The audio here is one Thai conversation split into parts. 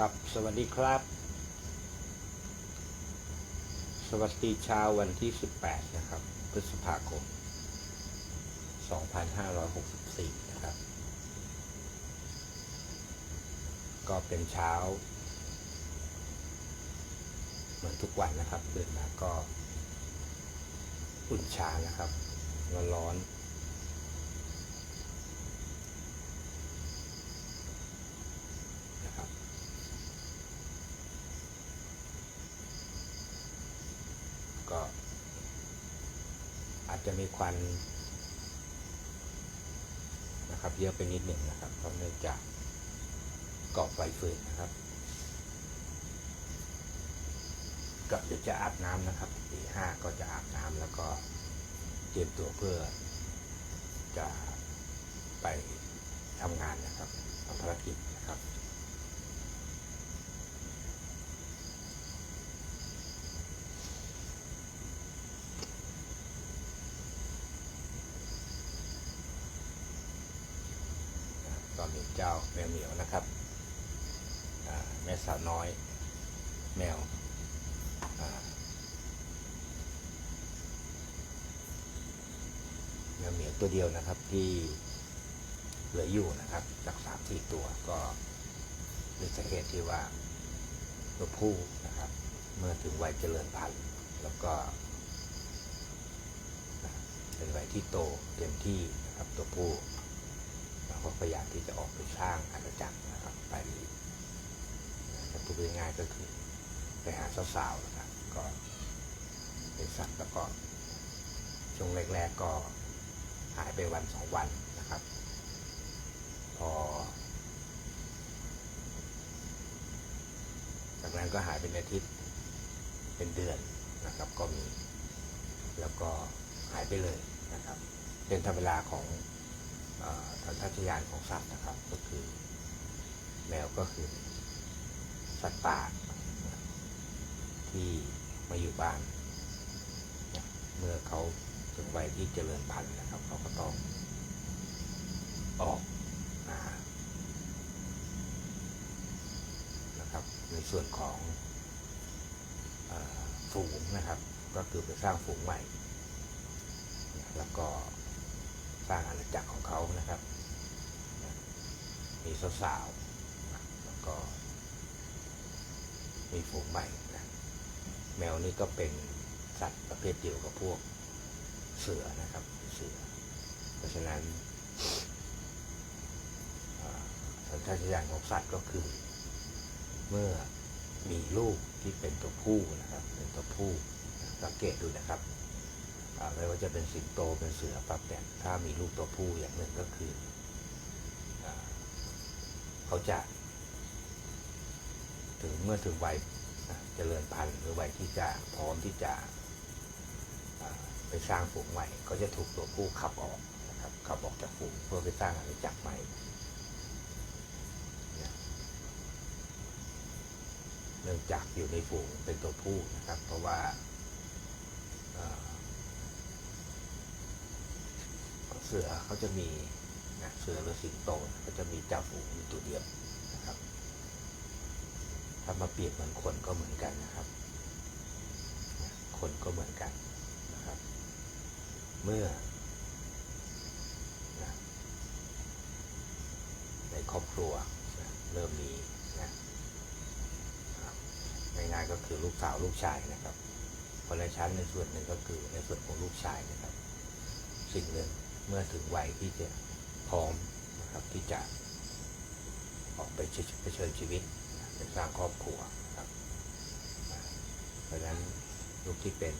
ครับ สวัสดีครับ สวัสดีเช้าวันที่ 18 นะครับ พฤษภาคม 2564 นะครับ ก็เป็นเช้า เหมือนทุกวันนะครับตื่นมาก็ อุ่นชานะครับร้อนๆนะครับ ก็ อา จะมีควันนะครับเยอะไปนิดหนึ่งนะครับเพราะเนื่องจากเกาะไฟฟืนนะครับก็เดี๋ยวจะอาบน้ำนะครับตีห้าก็จะอาบน้ำแล้วก็เตรียมตัวเพื่อจะไปทำงานนะครับทำภารกิจนะครับ ตอนนี้ เจ้าแมวเหมียวนะครับแม่สาวน้อยแมวแมวเหมียวตัวเดียวนะครับที่เหลืออยู่นะครับจากสามสี่ตัวก็ด้วยสาเหตุที่ว่าตัวผู้นะครับ เมื่อถึงวัยเจริญพันธุ์แล้วก็เป็นวัยที่โตเต็มที่นะครับตัวผู้ ก็พยายามที่จะออกไปสร้างอาณาจักรนะครับ ไปจะพูดง่ายๆก็คือไปหาสาวๆนะครับ ก็เป็นสัตว์แล้วก็ช่วงแรกๆก็หายไปวันสองวันนะครับ พอ จากนั้นก็หายเป็นอาทิตย์เป็นเดือนนะครับก็มี แล้วก็หายไปเลยนะครับเป็นธรรมดาของ สัญชาตญาณของสัตว์นะครับ ก็คือแมวก็คือ สัตว์ป่าที่มาอยู่บ้าน เมื่อเขาถึงวัยที่เจริญพันธุ์นะครับ เขาก็ต้องออกมานะครับ ในส่วนของฝูงนะครับ ก็คือไปสร้างฝูงใหม่ แล้วก็ สร้างอาณาจักรของเขานะครับ มีสาวๆแล้วก็ มีฝูงใหม่นะแมวนี่ก็เป็นสัตว์ประเภทเดียวกับพวกเสือนะครับ เสือ เพราะฉะนั้นสัญชาตญาณของสัตว์ก็คือ เมื่อมีลูกที่เป็นตัวผู้นะครับ เป็นตัวผู้สังเกตดูนะครับ ไม่ว่าจะเป็นสิงโตเป็นเสือปั๊บเนี่ยถ้ามีลูกตัวผู้อย่างหนึ่งก็คืออเขาจะ ถึงเมื่อถึงวัยเจริญพันธุ์หรือวัยที่จะพร้อมที่จะไปสร้างฝูงใหม่ ก็จะถูกตัวผู้ขับออกนะครับขับออกจากฝูงเพื่อไปสร้างอาณาจักรใหม่เนื่องจากอยู่ในฝูงเป็นตัวผู้นะครับ เพราะว่าอ่า เสือเขาจะมีนะเสือหรือสิงโตเขาจะมีจ่าฝูงอยู่ตัวเดียวนะครับ ถ้ามาเปรียบเหมือนคนก็เหมือนกันนะครับ คนก็เหมือนกันนะครับ เมื่อนะในครอบครัวนะเริ่มมีนะนะครับง่ายๆก็คือลูกสาวลูกชายนะครับคนละชั้นในส่วนหนึ่งก็คือในส่วนของลูกชายนะครับ สิ่งหนึ่ง เมื่อถึงวัยที่จะพร้อมนะครับที่จะออกไปเผชิญชีวิตไปสร้างครอบครัวนะครับ เพราะฉะนั้นลูกที่เป็น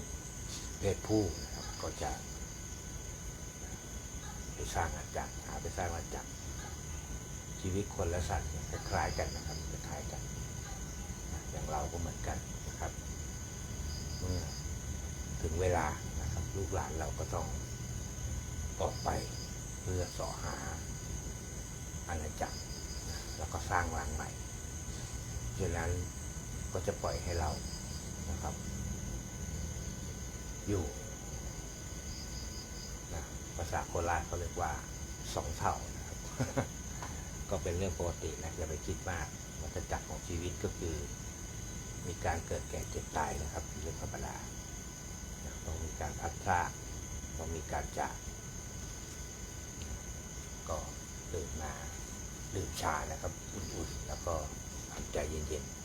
เพศผู้นะครับก็จะไปสร้างอาณาจักรหาไปสร้างอาณาจักรชีวิตคนและสัตว์เนี่ยคล้ายกันนะครับคล้ายกัน อย่างเราก็เหมือนกันนะครับ เมื่อถึงเวลานะครับ ลูกหลานเราก็ต้อง ออกไปเพื่อสอหาอาณาจักรแล้วก็สร้างรังใหม่ดังนั้นก็จะปล่อยให้เรานะครับ อยู่นะภาษาโคราชเขาเรียกว่าสองเท่านะครับ ก็เป็นเรื่องปกตินะอย่าไปคิดมากวัฏจักรของชีวิตก็คือ มีการเกิดแก่เจ็บตายนะครับเป็นเรื่องธรรมดาต้องมีการพัดพรากต้องมีการจาก ก็ตื่นมาดื่มชานะครับ อุ่นๆ แล้วก็ทำใจเย็นๆ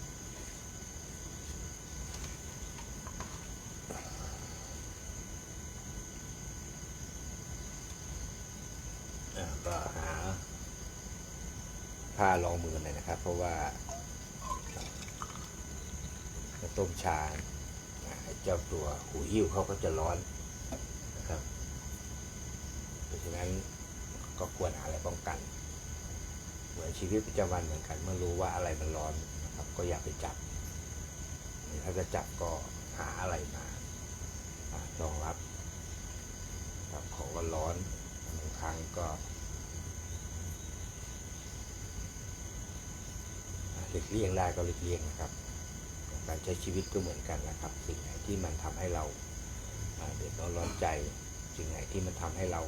อ่าก็หาผ้ารองมือหน่อยนะครับ เพราะว่าต้มชาอ่าไอ้เจ้าตัวหูหิ้วเขาก็จะร้อนนะครับ เพราะฉะนั้น ก็ควรหาอะไรป้องกัน เหมือนชีวิตประจำวันเหมือนกัน เมื่อรู้ว่าอะไรมันร้อนนะครับ ก็อย่าไปจับ ถ้าจะจับก็หาอะไรมารองรับครับของก็ร้อนบางครั้งก็หลีกเลี่ยงได้ก็หลีกเลี่ยงนะครับ การใช้ชีวิตก็เหมือนกันนะครับ สิ่งไหนที่มันทำให้เราเดือดร้อนร้อนใจ สิ่งไหนที่มันทำให้เรา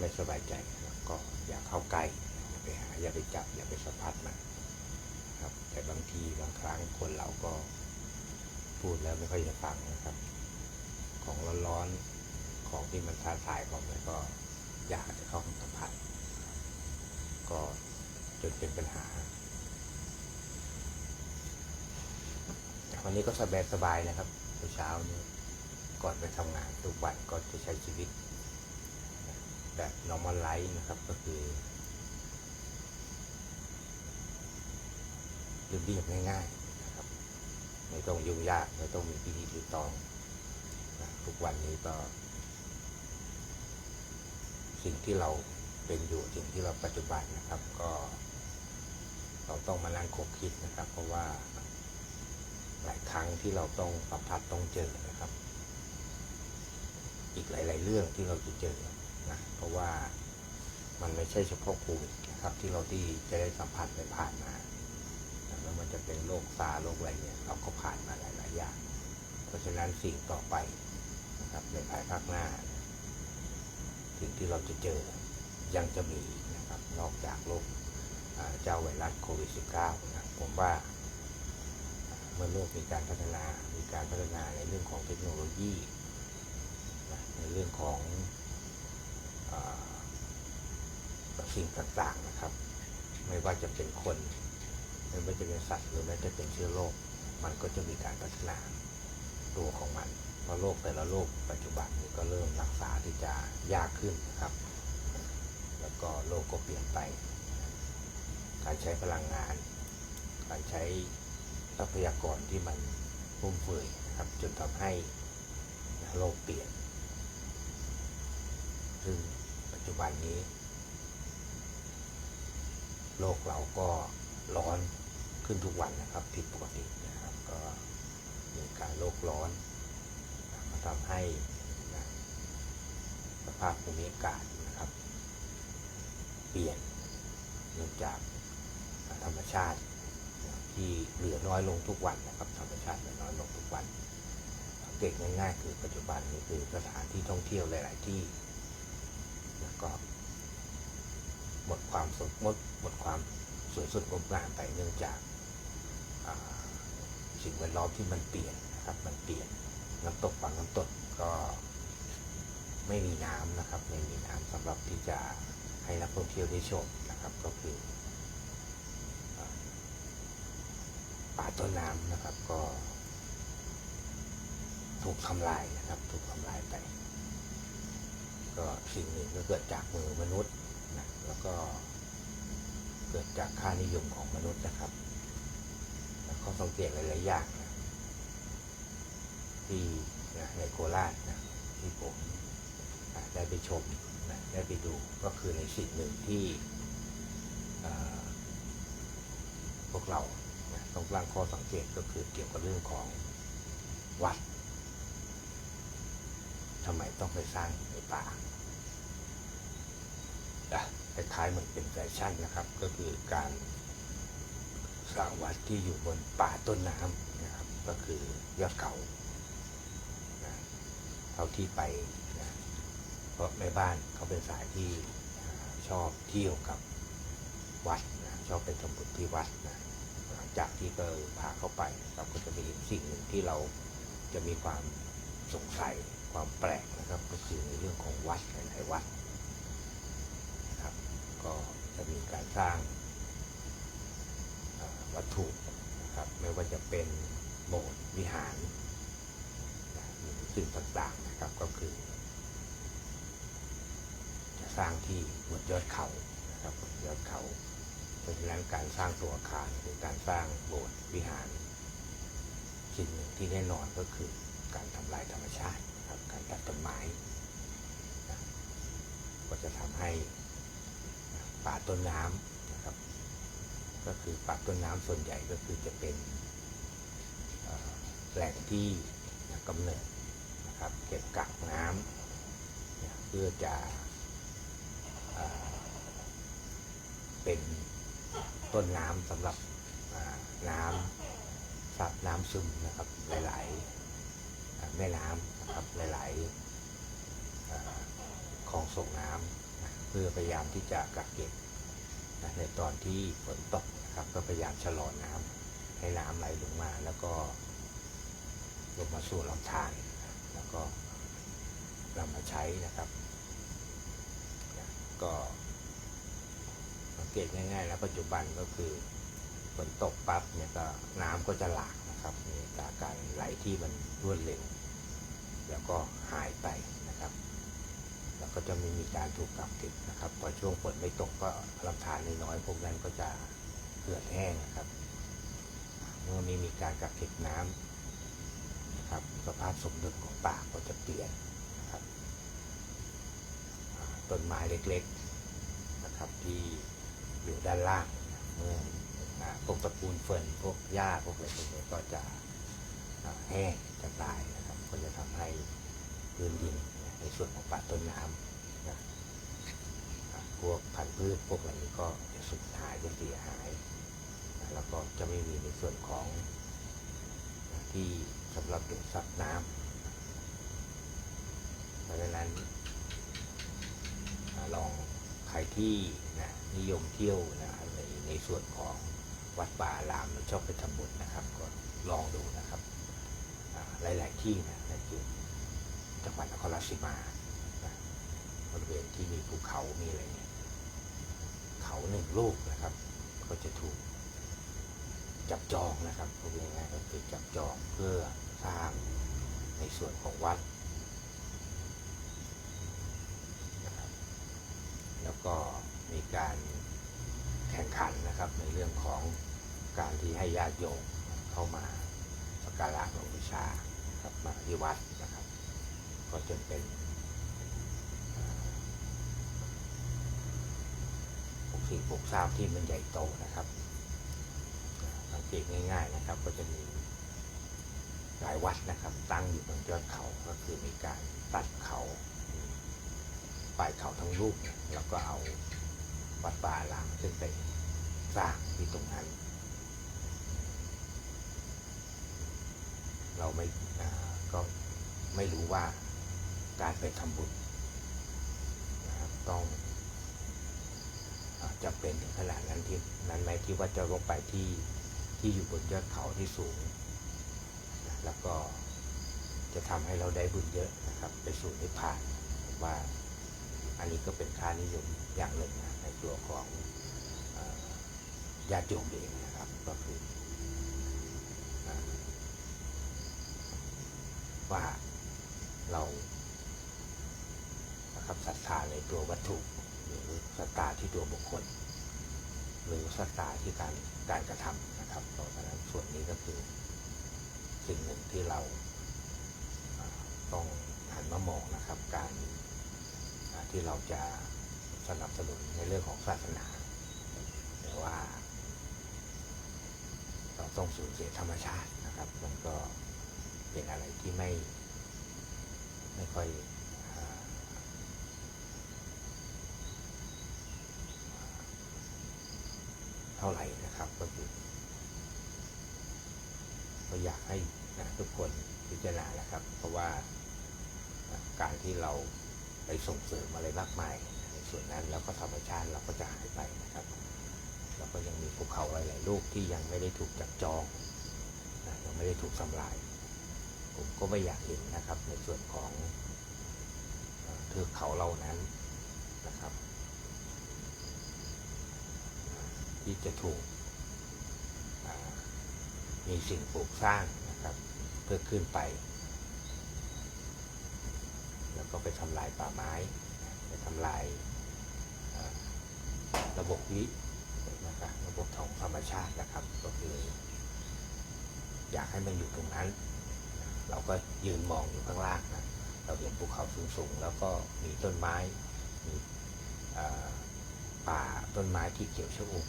ไม่สบายใจครับก็อย่าเข้าใกล้อย่าไปหาอย่าไปจับอย่าไปสัมผัสมันครับ แต่บางทีบางครั้งคนเราก็พูดแล้วไม่ค่อยจะฟังนะครับ ของร้อนๆของที่มันท้าทายของมันก็อยากจะเข้าสัมผัสก็จนเป็นปัญหาวันนี้ก็สบายสบายๆนะครับเช้าๆนี้ก่อนไปทำงานทุกวันก็จะใช้ชีวิต แบบ normal life นะครับก็คือเรียบๆง่ายๆนะครับ ไม่ต้องยุ่งยาก ไม่ต้องมีพิธีรีตองนะทุกวันนี้ก็ สิ่งที่เราเป็นอยู่สิ่งที่เราปัจจุบันนะครับก็ เราต้องมานั่งคบคิดนะครับ เพราะว่าหลายครั้งที่เราต้องสัมผัสต้องเจอนะครับ อีกหลาย ๆ เรื่องที่เราจะเจอ นะเพราะว่ามันไม่ใช่เฉพาะโควิดนะครับที่เราที่จะได้สัมผัสไปผ่านมาแล้วมันจะเป็นโรคซาร์โรคอะไรเนี่ยเราก็ผ่านมาหลาย ๆ อย่าง เพราะฉะนั้นสิ่งต่อไปนะครับในภายภาคหน้า สิ่งที่เราจะเจอยังจะมีนะครับ นอกจากโรคเจ้าไวรัสโควิด -19 นะผมว่าเมื่อโลกมีการพัฒนา มีการพัฒนาในเรื่องของเทคโนโลยีนะในเรื่องของ สิ่งต่างๆนะครับ ไม่ว่าจะเป็นคน ไม่ว่าจะเป็นสัตว์หรือแม้จะเป็นเชื้อโรคมันก็จะมีการพัฒนาตัวของมัน เพราะโรคแต่ละโรคปัจจุบันนี้ก็เริ่มรักษาที่จะยากขึ้นนะครับ แล้วก็โลกก็เปลี่ยนไป การใช้พลังงาน การใช้ทรัพยากรที่มันฟุ่มเฟือยนะครับ จนทำให้โลกเปลี่ยนซึ่ง จจุบันนี้ โลกเราก็ร้อนขึ้นทุกวันนะครับ ผิดปกตินะครับ ก็มีการโลกร้อนมาทำให้สภาพภูมิอากาศนะครับ เปลี่ยนเนื่องจากธรรมชาติที่เหลือน้อยลงทุกวันนะครับ ธรรมชาติเหลือน้อยลงทุกวันสังเกตง่ายๆ คือปัจจุบันนี้คือสถานที่ท่องเที่ยวหลาย ๆ ที่ ก็หมดความสดหมดหมดความสวยสดงดงามไปเนื่องจากสิ่งแวดล้อมที่มันเปลี่ยนนะครับ มันเปลี่ยนน้ำตกบางน้ำตกก็ไม่มีน้ำนะครับ ไม่มีน้ำสำหรับที่จะให้นักท่องเที่ยวได้ชมนะครับก็คือป่าต้นน้ำนะครับก็ถูกทำลายนะครับ ถูกทำลายไป ก็สิ่งหนึ่งก็เกิดจากมือมนุษย์นะแล้วก็เกิดจากค่านิยมของมนุษย์นะครับ แล้วก็สังเกตหลายๆอย่างนะที่นะในโคราชนะที่ผมอะได้ไปชมนะได้ไปดูก็คือในสิ่งหนึ่งที่พวกเรานะต้องตั้งข้อสังเกตก็คือเกี่ยวกับเรื่องของวัด ทำไมต้องไปสร้างในป่าอะคล้ายๆเหมือนเป็นแฟชั่นนะครับ ก็คือการสร้างวัดที่อยู่บนป่าต้นน้ำนะครับ ก็คือยอดเขานะเท่าที่ไปนะเพราะแม่บ้านเขาเป็นสายที่ชอบเที่ยวกับวัดนะชอบไปทำบุญที่วัดนะจากที่เราพาเข้าไปนะครับก็จะไปเห็นสิ่งหนึ่งที่เราจะมีความสงสัย ความแปลกนะครับก็คือในเรื่องของวัดหลายๆวัดนะครับ ก็จะมีการสร้างวัตถุนะครับไม่ว่าจะเป็นโบสถ์วิหารหรือสิ่งต่างๆนะครับก็คือ จะสร้างที่บนยอดเขานะครับบนยอดเขาเพราะฉะนั้นการสร้างตัวอาคารหรือการสร้างโบสถ์วิหารสิ่งหนึ่งที่แน่นอนก็คือการทำลายธรรมชาติ นะครับ การตัดต้นไม้ก็จะทำให้ป่าต้นน้ำนะครับ ก็คือป่าต้นน้ำส่วนใหญ่ก็คือจะเป็นแหล่งที่กำเนิดนะครับเก็บกักน้ำเนี่ยเพื่อจะเป็นต้นน้ำสำหรับน้ำซับน้ำซึมนะครับหลาย ๆ แม่น้ำ ครับหลายๆคลองส่งน้ำนะเพื่อพยายามที่จะกักเก็บนะในตอนที่ฝนตกนะครับก็พยายามชะลอน้ำให้น้ำไหลลงมาแล้วก็ลงมาสู่ลำธารนแล้วก็นำมาใช้นะครับนะก็สังเกตง่ายๆ แล้วปัจจุบันก็คือฝนตกปั๊บเนี่ยก็น้ำก็จะหลากนะครับมีกาการไหลที่มันรวดเร็ว แล้วก็หายไปนะครับ แล้วก็จะไม่มีการถูกกักเก็บนะครับพอช่วงฝนไม่ตกก็ลำธารน้อยๆพวกนั้นก็จะเกิดแห้งนะครับ เมื่อไม่มีการกักเก็บน้ำนะครับสภาพสมดุลของป่าก็จะเปลี่ยนนะครับต้นไม้เล็กๆนะครับที่อยู่ด้านล่างเมื่อพวกตระกูลเฟิร์นพวกหญ้าพวกอะไรพวกนี้ก็จะแห้งจะตายนะครับ ก็จะทำให้พื้นดินในส่วนของป่าต้นน้ำนะพวกพันธุ์พืชพวกอะไรนี้ก็จะสูญหายจะเสียหายนะแล้วก็จะไม่มีในส่วนของนะที่สำหรับดูดซับน้ำเพราะฉะนั้นลองใครที่นะนิยมเที่ยวนะครับในในส่วนของวัดป่าอามหรือชอบไปทำบุญนะครับ ก็ลองดูนะครับ หลาย ๆ ที่นะในจุดจังหวัดนครราชสีมานะบริเวณที่มีภูเขามีอะไรเนี่ยเขาหนึ่งลูกนะครับ ก็จะถูกจับจองนะครับพูดง่ายๆก็คือจับจองเพื่อสร้างในส่วนของวัดนะครับแล้วก็มีการแข่งขันนะครับในเรื่องของการที่ให้ญาติโยมเข้ามา การะหลวงบูชาครับมาที่วัดนะครับ ก็จนเป็นปกสิ่งปลูกสร้างที่มันใหญ่โตนะครับสังเกตง่าย ๆนะครับ ก็จะมีหลายวัดนะครับ ตั้งอยู่บนยอดเขาก็คือมีการตัดเขาปลายเขาทั้งลูกแล้วก็เอาวัดป่าอารามขึ้นไปสร้างที่ตรงนั้น เราไม่ก็ไม่รู้ว่าการไปทำบุญนะครับต้องอจะเป็นถึงขนาดนั้นที่นั้นไหมที่ว่าจะลงไปที่ที่อยู่บนยอดเขาที่สูงนะแล้วก็จะทำให้เราได้บุญเยอะนะครับ ไปสู่นิพพานว่าอันนี้ก็เป็นค่านิยมอย่างหนึ่งนะในตัวของอญาติโยมเองนะครับก็คือ ว่าเรานะครับศรัทธาในตัววัตถุ หรือศรัทธาที่ตัวบุคคล หรือศรัทธาที่การการกระทำนะครับเพราะฉะนั้นส่วนนี้ก็คือ สิ่งหนึ่งที่เราต้องหันมามองนะครับ การที่เราจะสนับสนุนในเรื่องของศาสนาแต่ว่า เราต้องสูญเสียธรรมชาตินะครับ มันก็ เป็นอะไรที่ไม่ ไม่ค่อยเท่าไหร่นะครับก็คือก็อยากให้นะทุกคนพิจารณาแหละครับ เพราะว่าการที่เราไปส่งเสริมอะไรมากมาย ในส่วนนั้นแล้วก็ธรรมชาติเราก็จะหายไปนะครับแล้วก็ยังมีภูเขาหลายๆลูกที่ยังไม่ได้ถูกจับจองนะยังไม่ได้ถูกทำลาย ผมก็ไม่อยากเห็นนะครับ ในส่วนของเทือกเขาเหล่านั้นนะครับ ที่จะถูกมีสิ่งปลูกสร้างนะครับ เพื่อขึ้นไป แล้วก็ไปทำลายป่าไม้ ไปทำลายระบบวินะครับระบบของธรรมชาตินะครับ ก็คือ อยากให้มันอยู่ตรงนั้น เราก็ยืนมองอยู่ข้างล่างนะเราเห็นภูเขาสูงๆแล้วก็มีต้นไม้มีป่าต้นไม้ที่เขียวชอุ่ม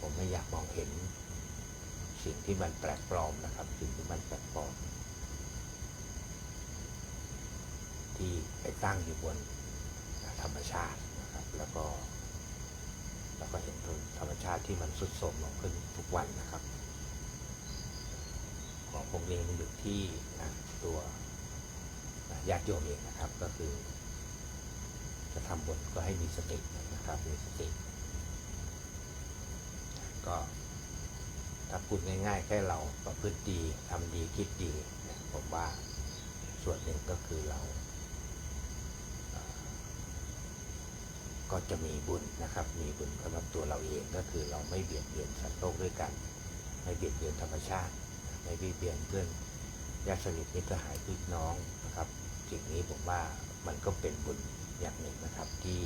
ผมไม่อยากมองเห็นสิ่งที่มันแปลกปลอมนะครับ สิ่งที่มันแปลกปลอม ที่ไปตั้งอยู่บนธรรมชาตินะครับ แล้วก็ แล้วก็เห็นธรรมชาติที่มันสุดโทรมลงขึ้นทุกวันนะครับ ผมเองมันอยู่ที่ตัวญาติโยมเองนะครับ ก็คือ จะทำบุญก็ให้มีสตินะครับมีสติ ก็ถ้าพูดง่าย ๆ แค่เราประพฤติดีทำดีคิดดีผมว่าส่วนหนึ่งก็คือเรา ก็จะมีบุญนะครับ มีบุญสำหรับตัวเราเองก็คือเราไม่เบียดเบียนสัตว์โลกด้วยกัน ไม่เบียดเบียนธรรมชาติ ไม่เบียดเบียนเพื่อนญาติสนิทมิตรหายพี่น้องนะครับ สิ่งนี้ผมว่ามันก็เป็นบุญอย่างหนึ่งนะครับที่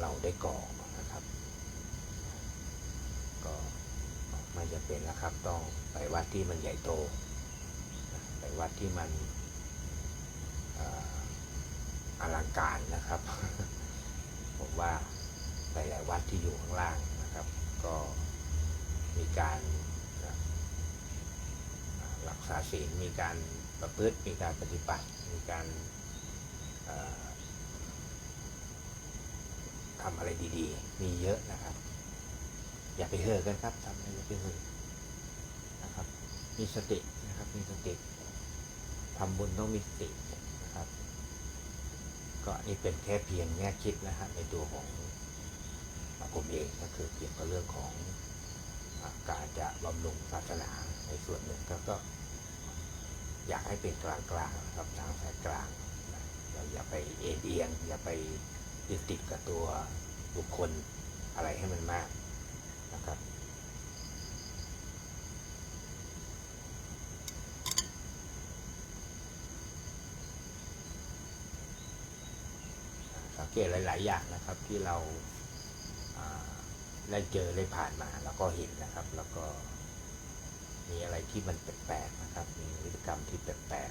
เราได้ก่อนะครับ ก็ไม่จะเป็นนะครับต้องไปวัดที่มันใหญ่โต ไปวัดที่มันอลังการนะครับ ผมว่าหลายๆวัดที่อยู่ข้างล่างนะครับ ก็มีการ กษาศีลมีการประพฤติมีการปฏิบัติ มีการทำอะไรดีๆ มีเยอะนะครับ อย่าไปเห่อกันครับทำอะไรอย่าไปเห่อนะครับ มีสตินะครับมีสติทำบุญต้องมีสตินะครับ ก็นี่เป็นแค่เพียงแง่คิดนะฮะในตัวของผมเองก็คือเกี่ยวกับเรื่องของอการจะบำรุงศาสนาในส่วนหนึ่งก็ก็ อยากให้เป็นกลางกลางๆนะครับทางสายกลางเราอย่าไปเอ็นเอียงอย่าไปยึดติดกับตัวบุคคลอะไรให้มันมากนะครับสังเกตหลาย ๆ อย่างนะครับที่เราได้เจอได้ผ่านมาแล้วก็เห็นนะครับ แล้วก็ มีอะไรที่มันแปลกๆนะครับ มีพฤติกรรมที่แปลก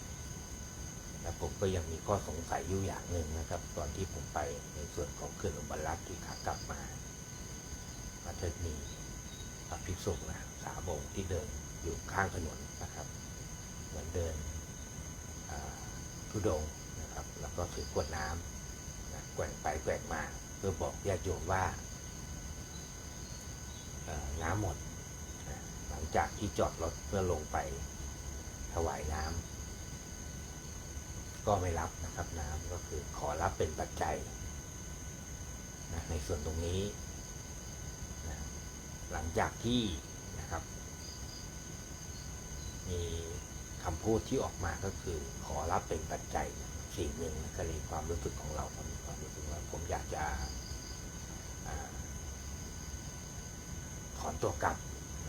ๆและผมก็ยังมีข้อสงสัยอยู่อย่างหนึ่งนะครับ ตอนที่ผมไปในส่วนของเครื่องอุบลรัตน์ที่ขากลับมามาเทิดมีพระภิกษุนะสามองค์ที่เดินอยู่ข้างถนนนะครับ เหมือนเดินทุดงนะครับ แล้วก็ถือขวดน้ำนะแกว่งไปแกว่งมา เพื่อบอกญาติโยมว่าน้ำหมด จากที่จอดรถเพื่อลงไปถวายน้ำก็ไม่รับนะครับน้ำก็คือขอรับเป็นปัจจัยนะในส่วนตรงนี้นะหลังจากที่นะครับ มีคำพูดที่ออกมาก็คือขอรับเป็นปัจจัยสิ่งหนึ่งก็เลยความรู้สึกของเราผมมีความรู้สึกว่าผมอยากจะถอนตัวกลับ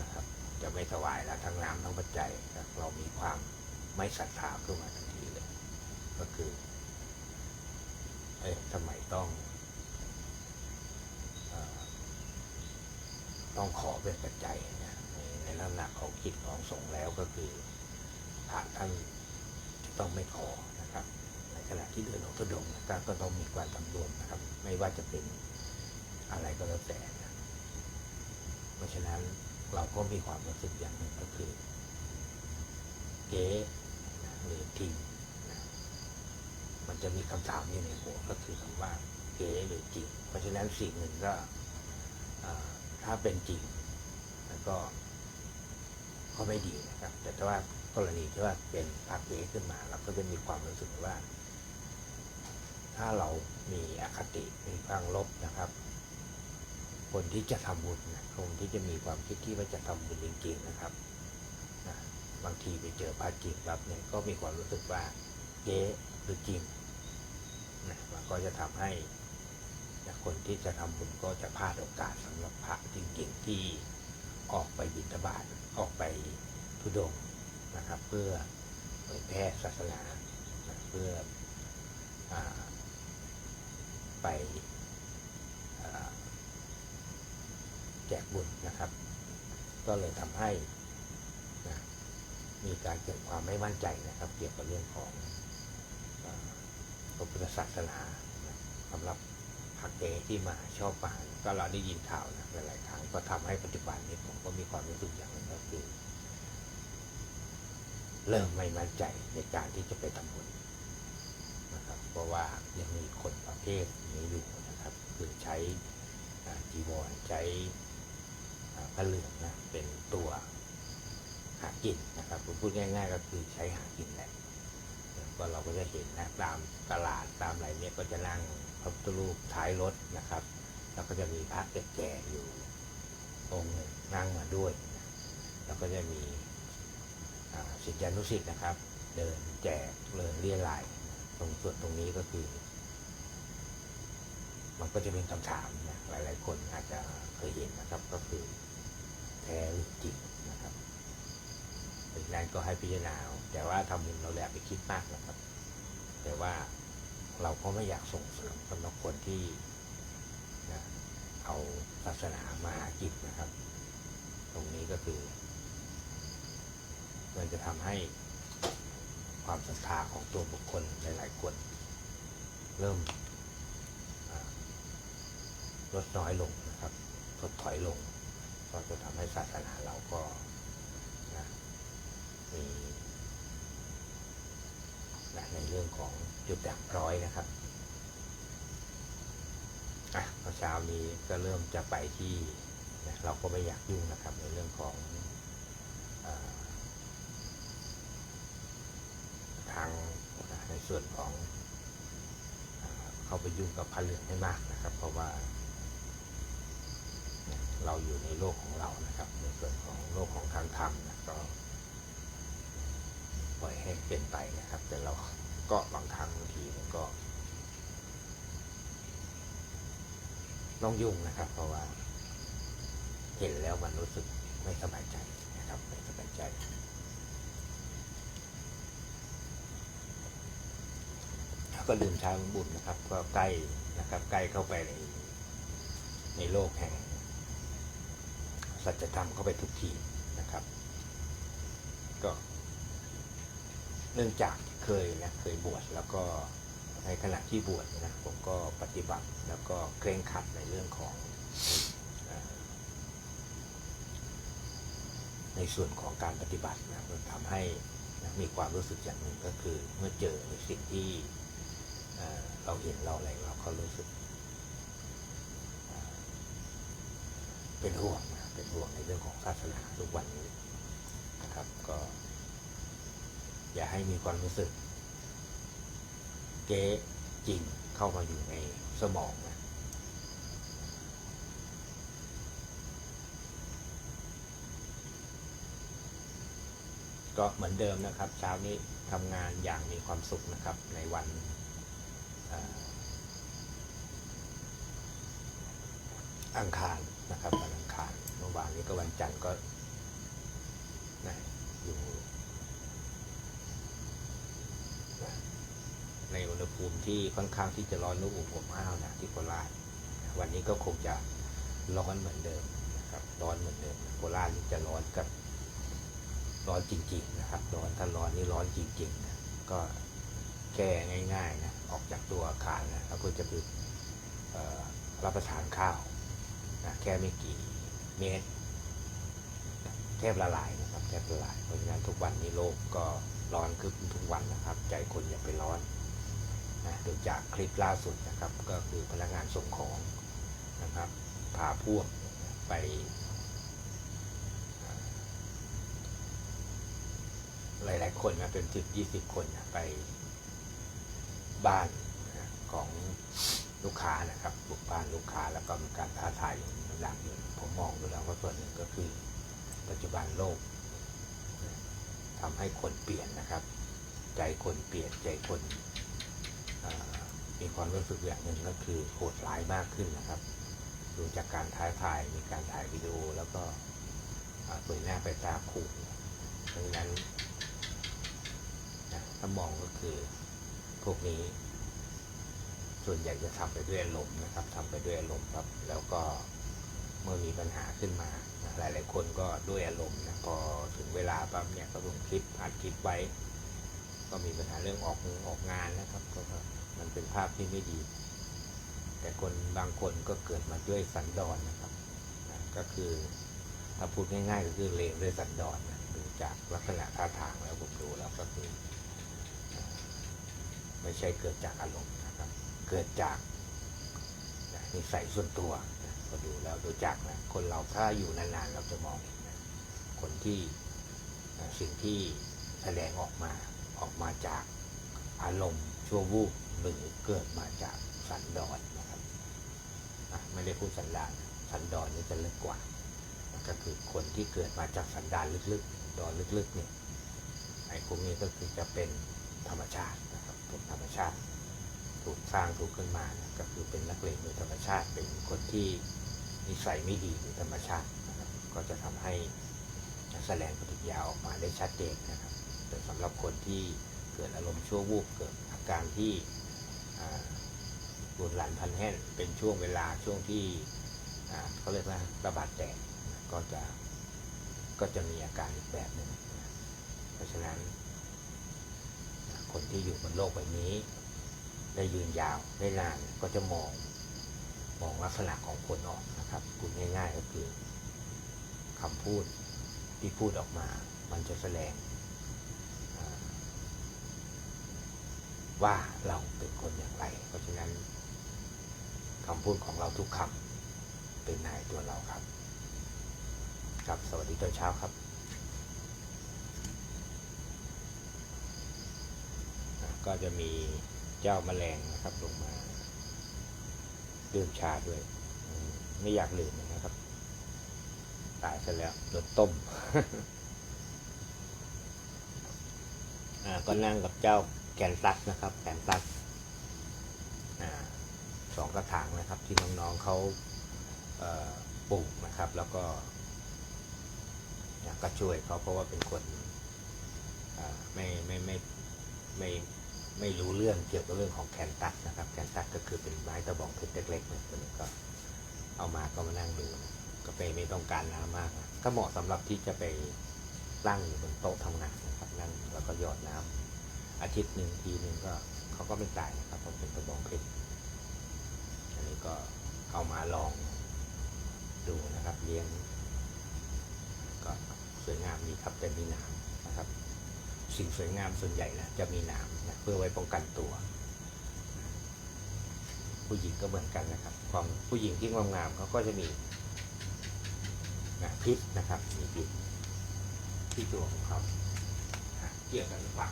นะครับ จะไม่ถวายแล้วทั้งน้ำทั้งปัจจัยนะเรามีความไม่ศรัทธาขึ้นมาทันทีเลย ก็คือเอ๊ะทำไมต้องอต้องขอเป็นปัจจัยนะในในลักษณะของคิดของสงฆ์แล้วก็คือพระท่านจะต้องไม่ขอนะครับ ในขณะที่เดินออกทุดงนะครับก็ต้องมีความสำรวมนะครับ ไม่ว่าจะเป็นอะไรก็แล้วแต่นะเพราะฉะนั้น เราก็มีความรู้สึกอย่างหนึ่งก็คือ เก๊นะหรือจริงมันจะมีคำถามอยู่ในหัวก็คือคำว่าเก๊หรือจริง เพราะฉะนั้นสิ่งหนึ่งก็ถ้าเป็นจริงแล้วก็ก็ไม่ดีนะครับ แต่ถ้าว่ากรณีที่ว่าเป็นพักเวขึ้นมาเราก็จะมีความรู้สึกว่า ถ้าเรามีอคติมีความลบนะครับ คนที่จะทำบุญนะคนที่จะมีความคิดที่ว่าจะทำบุญจริงๆนะครับนะบางทีไปเจอพระจริงรับเนี่ยก็มีความรู้สึกว่าเก๊หรือจริงนะมันก็จะทำให้นะคนที่จะทำบุญก็จะพลาดโอกาสสำหรับพระจริงๆที่ออกไปบิณฑบาตออกไปทุดงนะครับ เพื่อเผยแพร่ศาสนานะเพื่ออไปอ่า แจกบุญนะครับ ก็เลยทำให้นะมีการเกิดความไม่มั่นใจนะครับ เกี่ยวกับเรื่องของพระพุทธศาสนาสำหรับพักเกที่มาชอบมาก็เราได้ยินข่าวนะหลายๆครั้งก็ทำให้ปัจจุบันนี้ผมก็มีความรู้สึกอย่างหนึงก็คือเริ่มไม่มั่นใจในการที่จะไปทำบุญนะครับ เพราะว่ายังมีคนประเภทนี้อยู่นะครับ คือใช้จีวรใช้ะเหลืองนะเป็นตัวหากินนะครับผมพูดง่าย ๆ ก็คือใช้หากินแหละก็เราก็จะเห็นนะตามตลาดตามอะไรเนี่ยก็จะนั่งพระพุทธรูปท้ายรถนะครับ แล้วก็จะมีพระแก่ๆอยู่องค์หนึ่งนั่งมาด้วยนะแล้วก็จะมีอ่าศิษยานุศิษย์นะครับ เดินแจกเดินเรียรายตรงส่วนตรงนี้ก็คือ มันก็จะเป็นคำถามนะหลาย ๆ คนอาจจะเคยเห็นนะครับก็คือ ท้หรือจริงนะครับดังนั้นก็ให้พิจารณาแต่ว่าทำบุญเราแหละไปคิดมากนะครับ แต่ว่าเราก็ไม่อยากส่งเสริมสำหรับคนที่นะเอาศาสนามาหากินนะครับ ตรงนี้ก็คือมันจะทำให้ความศรัทธาของตัวบุคคลหลายๆคนเริ่มลดน้อยลงนะครับถดถอยลง ก็จะทำให้ศาสนาเราก็นะมีนะในเรื่องของจุดด่างพร้อยนะครับอะพอเช้านี้ก็เริ่มจะไปที่นะเราก็ไม่อยากยุ่งนะครับ ในเรื่องของอทางนะในส่วนของอเข้าไปยุ่งกับพระเหลืองให้มากนะครับ เพราะว่า เราอยู่ในโลกของเรานะครับ ในส่วนของโลกของทางธรรมนะก็ปล่อยให้เป็นไปนะครับ แต่เราก็บางครั้งบางทีมันก็ต้องยุ่งนะครับ เพราะว่า เห็นแล้วมันรู้สึกไม่สบายใจนะครับ ไม่สบายใจ ก็ลืมช้บุญนะครับ ก็ใกล้นะครับ ใกล้เข้าไปในในโลกแห่ง สัจธรรมเข้าไปทุกทีนะครับ ก็เนื่องจากเคยนะเคยบวชแล้วก็ในขณะที่บวชนะผมก็ปฏิบัติแล้วก็เคร่งครัดในเรื่องของในส่วนของการปฏิบัตินะมันทำให้นะมีความรู้สึกอย่างหนึ่งก็คือเมื่อเจอในสิ่งที่เราเห็นเราอะไรเราก็รู้สึกเป็นห่วง ศาสนาทุกวันนี้นะครับก็ อย่าให้มีความรู้สึก เก๊จริงเข้ามาอยู่ในสมองนะก็เหมือนเดิมนะครับ เช้านี้ทำงานอย่างมีความสุขนะครับในวันอังคารนะครับ วันจันทร์ก็นะอยู่ในอุณหภูมิที่ค่อนข้างที่จะร้อนนุ่มอบอ้าวนะที่โคราชวันนี้ก็คงจะร้อนเหมือนเดิมนะครับร้อนเหมือนเดิมโคราชนี่จะร้อนกับร้อนจริง ๆ นะครับร้อนถ้าร้อนนี่ร้อนจริงๆนะก็แก้ง่ายๆนะออกจากตัวอาคารนะแล้วก็จะไปรับประทานข้าวนะแค่ไม่กี่เมตร แทบละลายนะครับแทบละลาย เพราะฉะนั้นทุกวันนี้โลกก็ร้อนขึ้นทุกวันนะครับ ใจคนอย่าไปร้อนนะดูจากคลิปล่าสุดนะครับ ก็คือพนักงานส่งของนะครับพาพวกไปหลาย ๆ คนนะเป็นสิบยี่สิบคนนะไปบ้านนะของลูกค้านะครับ บุกบ้านลูกค้าแล้วก็มีการท้าทายอย่างหลักอยู่ผมมองดูแล้วว่าส่วนหนึ่งก็คือ ปัจจุบันโลกทำให้คนเปลี่ยนนะครับ ใจคนเปลี่ยนใจคนมีความรู้สึกอย่างหนึ่งก็คือโหดร้ายมากขึ้นนะครับดูจากการท้าทายมีการถ่ายวิดีโอแล้วก็อ่าเผยหน้าไปตาขู่ดังนั้นนะถ้ามองก็คือพวกนี้ ส่วนใหญ่จะทำไปด้วยอารมณ์นะครับทำไปด้วยอารมณ์ครับ แล้วก็เมื่อมีปัญหาขึ้นมา หลายๆคนก็ด้วยอารมณ์นะพอถึงเวลาปั๊บเนี่ยก็ลงคลิปอัดคลิปไว้ ก็มีปัญหาเรื่องออกงออกงานนะครับ ก็มันเป็นภาพที่ไม่ดี แต่คนบางคนก็เกิดมาด้วยสันดอนนะครับนะก็คือถ้าพูดง่ายๆก็คือเลวด้วยสันดอนนะดูจากลักษณะท่าทางแล้วผมดูแล้วก็คือไม่ใช่เกิดจากอารมณ์นะครับ เกิดจากนิสัยส่วนตัว ก็ดูแล้วดูจากนะคนเราถ้าอยู่นานๆเราจะมองเห็นนะคนที่สิ่งที่แสดงออกมาออกมาจากอารมณ์ชั่ววูบหรือเกิดมาจากสันดอนนะครับไม่ได้พูดสันดานสันดอนนี่จะลึกกว่า ก็คือคนที่เกิดมาจากสันดานลึกๆ ดอนลึกๆเนี่ยไอ้พวกนี้ก็คือจะเป็นธรรมชาตินะครับเป็นธรรมชาติ ถูกสร้างถูกขึ้นมาเนี่ยก็คือเป็นนักเลงโดยธรรมชาติเป็นคนที่ นิสัยไม่ดีโดยธรรมชาตินะครับก็จะทำให้แสดงปฏิกิริยาออกมาได้ชัดเจนนะครับ แต่สำหรับคนที่เกิดอารมณ์ชั่ววูบเกิดอาการที่อ่ารุนแรงพันแห่นเป็นช่วงเวลาช่วงที่เขาเรียกว่าระบาดแตกก็จะก็จะมีอาการอีกแบบหนึ่งนะเพราะฉะนั้น คนที่อยู่บนโลกใบนี้ ได้ยืนยาวได้นานก็จะมองมองลักษณะของคนออก ง่ายๆก็คือคำพูดที่พูดออกมา มันจะแสดงว่าเราเป็นคนอย่างไร เพราะฉะนั้นคำพูดของเราทุกคำเป็นนายตัวเราครับ ครับสวัสดีตอนเช้าครับก็จะมีเจ้าแมลงนะครับลงมาดื่มชาด้วย ไม่อยากลืมนะครับ ตายซะแล้วโดนต้มอ่าก็นั่งกับเจ้าแกนซักนะครับ แกนซักอสองกระถางนะครับ ที่น้องๆเขาเปลูกนะครับ แล้วก็ยก็ช่วยเขาเพราะว่าเป็นคนอ่ไม่ไม่ไม่ไม่ไม่รู้เรื่องเกี่ยวกับเรื่องของแคนตัสนะครับ แคนตัสก็คือเป็นไม้ตะบองเพชรเล็กๆเนี่ยตัวนี้ก็ เอามาก็มานั่งดูก็ไปไม่ต้องการน้ำมากนะก็เหมาะสำหรับที่จะไปตั้งอยู่บนโต๊ะทำงานนะครับนั่งแล้วก็หยอดน้ำอาทิตย์หนึ่งทีหนึ่งก็เขาก็ไม่ตายนะครับเพราเป็นตะบองเพชรอันนี้ก็เอามาลองดูนะครับเลี้ยง ก็สวยงามดีครับแต่มีหนามนะครับ สิ่งสวยงามส่วนใหญ่นะจะมีหนามนะเพื่อไว้ป้องกันตัว ผู้หญิงก็เหมือนกันนะครับ ความผู้หญิงที่งามๆเขาก็จะมีนะพิษนะครับมีพิษที่ตัวของเขาเกี่ยวกันหรือเปล่า